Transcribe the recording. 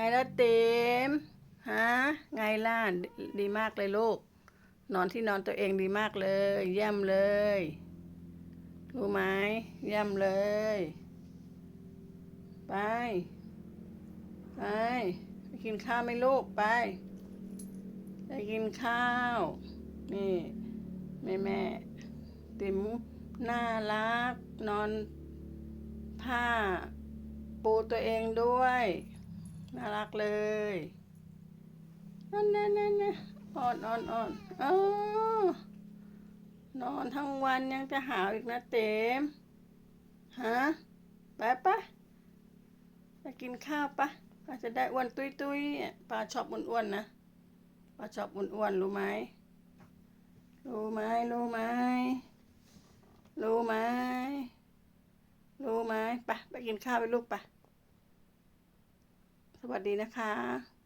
ไงล้วเต็มฮะไงล่ะดดีมากเลยลูก นอนที่นอนตัวเองดีมากเลย เยี่ยมเลย รู้ไหมเยี่ยมเลยไปไป ไป กินข้าวไหมลูกไปไปกินข้าว นี่ แม่แม่ติ๋มน่ารัก นอนผ้า ปูตัวเองด้วย น่ารักเลยนั่นนั่นนั่นนั่นอ่อนอ่อนอ่อนออนอนทั้งวันยังจะหาวอีกนะเต็มฮะไปปะไปกินข้าวปะป้าจะได้อ้วนตุยตุยป้าชอบอ้วนๆนะป้าชอบอ้วนๆรู้ไหมรู้ไหมรู้ไหมรู้ไหมรู้ไหมไปไปกินข้าวไปลูกไป สวัสดีนะคะ